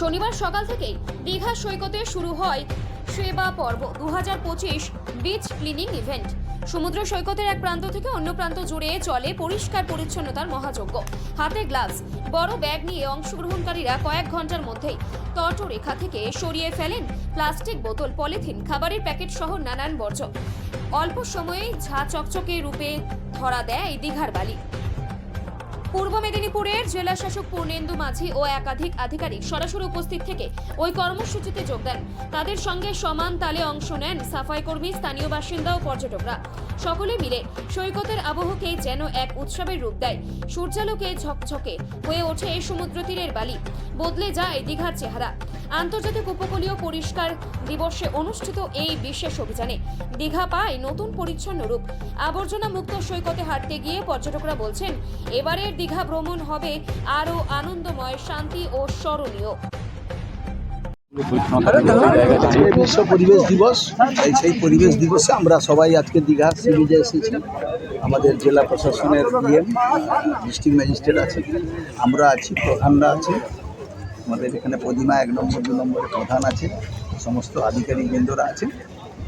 শনিবার সকাল থেকেই দীঘা সৈকতে শুরু হয় সেবা পর্ব। দু হাজার পঁচিশ বিচ ক্লিনিং ইভেন্ট সমুদ্র সৈকতের এক প্রান্ত থেকে অন্য প্রান্ত জুড়ে চলে পরিষ্কার পরিচ্ছন্নতার মহাযজ্ঞ। হাতে গ্লাভস বড় ব্যাগ নিয়ে অংশগ্রহণকারীরা কয়েক ঘণ্টার মধ্যেই তটরেখা থেকে সরিয়ে ফেলেন প্লাস্টিক বোতল, পলিথিন, খাবারের প্যাকেট সহ নানান বর্জ্য। অল্প সময়েই ঝা চকচকে রূপে ধরা দেয় এই দীঘার বালি। পূর্ব মেদিনীপুরের জেলা শাসক পূর্ণেন্দু মাঝি ও একাধিক আধিকারিক সরাসরি উপস্থিত থেকে ওই কর্মসূচিতে যোগ দেন। তাদের সঙ্গে সমান তালে অংশ নেন সাফাই কর্মী, স্থানীয় বাসিন্দা ও পর্যটকরা। সকলে মিলে সৈকতের আবহকে যেন এক উৎসবের রূপ দেয়। সূর্যালোকে ঝকঝকে হয়ে ওঠে সমুদ্র তীরের বালি। বদলে যায় দীঘার চেহারা। আন্তর্জাতিক উপকূলীয় পরিষ্কার দিবসে অনুষ্ঠিত এই বিশেষ অভিযানে দীঘা পায় নতুন পরিচ্ছন্ন রূপ। আবর্জনা মুক্ত সৈকতে হাঁটতে গিয়ে পর্যটকরা বলছেন, এবারের দীঘা ভ্রমণ হবে আরও আনন্দময়, শান্তি ও স্মরণীয়। বিশ্ব পরিবেশ দিবস, সেই পরিবেশ দিবসে আমরা সবাই আজকে দীঘা সি বিচে এসেছি। আমাদের জেলা প্রশাসনের ডিএম, ডিস্ট্রিক্ট ম্যাজিস্ট্রেট আছে, আমরা আছি, প্রধানরা আছে আমাদের এখানে প্রতিমা এক নম্বর দু নম্বরের প্রধান আছে সমস্ত আধিকারিক বৃন্দরা আছে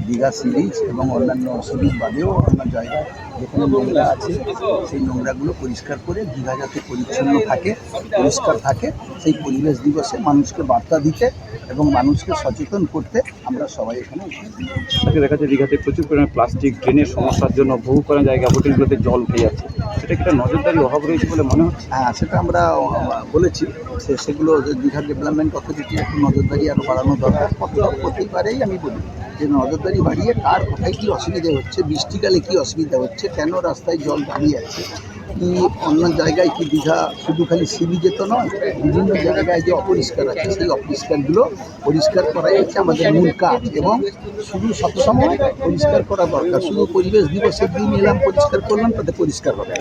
দীঘা সি বিচ এবং অন্যান্য সি বিচ বাদেও অন্য জায়গায় যেখানে নোংরা আছে সেই নোংরাগুলো পরিষ্কার করে দীঘা যাতে পরিচ্ছন্ন থাকে পরিষ্কার থাকে সেই পরিবেশ দিবসে মানুষকে বার্তা দিতে এবং মানুষকে সচেতন করতে আমরা সবাই এখানে। দেখা যাচ্ছে দীঘাতে প্রচুর পরিমাণে প্লাস্টিক ড্রেনের সমস্যার জন্য বহু করা জায়গা হোটেলগুলোতে জল উঠে যাচ্ছে। সেটা একটা নজরদারি অভাব রয়েছে বলে মনে হচ্ছে? হ্যাঁ সেটা আমরা বলেছি। সে সেগুলো দীঘা ডেভেলপমেন্ট অথরিটি একটু নজরদারি আরও বাড়ানো দরকার। কত প্রতিবারেই আমি বলি। যে নজরদারি বাড়িয়ে কার কোথায় কী অসুবিধা হচ্ছে, বৃষ্টিকালে কী অসুবিধা হচ্ছে, কেন রাস্তায় জল দাঁড়িয়ে আছে? কি অন্য জায়গায় কি দীঘা শুধু খালি সিবি যেত নয়, বিভিন্ন জায়গায় যে অপরিষ্কার আছে, সেই অপরিষ্কারগুলো পরিষ্কার করাই হচ্ছে আমাদের মূল কাজ এবং শুধু সবসময় পরিষ্কার করা দরকার। শুধু পরিবেশ দিবসের দিন এলাম, পরিষ্কার করলাম, তাতে পরিষ্কার হবে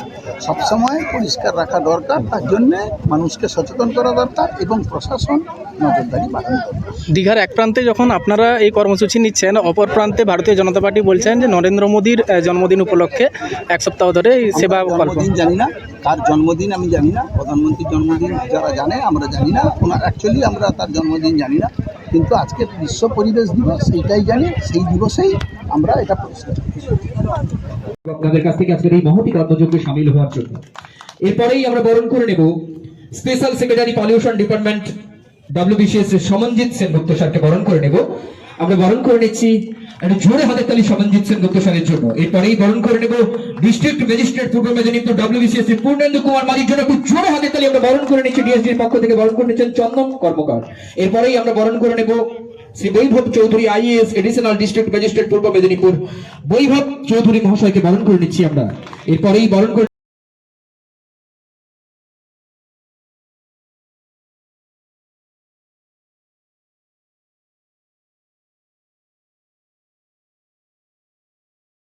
সবসময় পরিষ্কার রাখা দরকার, তার জন্যে মানুষকে সচেতন করা দরকার এবং প্রশাসন নজরদারি বাড়ানো দরকার। দীঘার এক প্রান্তে যখন আপনারা এই কর্মসূচি নিচ্ছেন অপর প্রান্তে ভারতীয় জনতা পার্টি বলছেন যে নরেন্দ্র মোদীর জন্মদিন উপলক্ষে এক সপ্তাহ ধরে সেবা জন্মদিন জানি না কার জন্মদিন আমি জানি না প্রধানমন্ত্রীর জন্মদিন যারা জানে আমরা জানি না ওনার অ্যাকচুয়ালি আমরা তার জন্মদিন জানি না কিন্তু আজকে বিশ্ব পরিবেশ দিবস এইটাই জানি সেই দিবসেই আমরা এটা। আপনাদের কাছ থেকে আজকের এই মহতি কর্মযজ্ঞে সামিল হওয়ার জন্য। এরপরেই আমরা বরণ করে নেব special secretary pollution department WBCS এর সমনজিৎ সেনগুপ্ত স্যারকে বরণ করে নেব। আমরা বরণ করে নিচ্ছি। একটা জোরে হাতের তালি সমনজিৎ সেনগুপ্ত স্যারের জন্য। এরপরেই বরণ করে নেব district magistrate Purba Medinipur WBCS Purnendu Kumar মালির জন্য একটু জোরে হাতের তালি আমরা বরণ করে নিচ্ছি। ডিএসডির পক্ষ থেকে বরণ করে নিচ্ছেন চন্দন কর্মকার। এরপরেই আমরা বরণ করে নেব Shri Vaibhav Chowdhury IAS additional district magistrate Purba Medinipur. Vaibhav Chowdhury মহাশয়কে বরণ করে নিচ্ছি আমরা। এরপরেই বরণ করে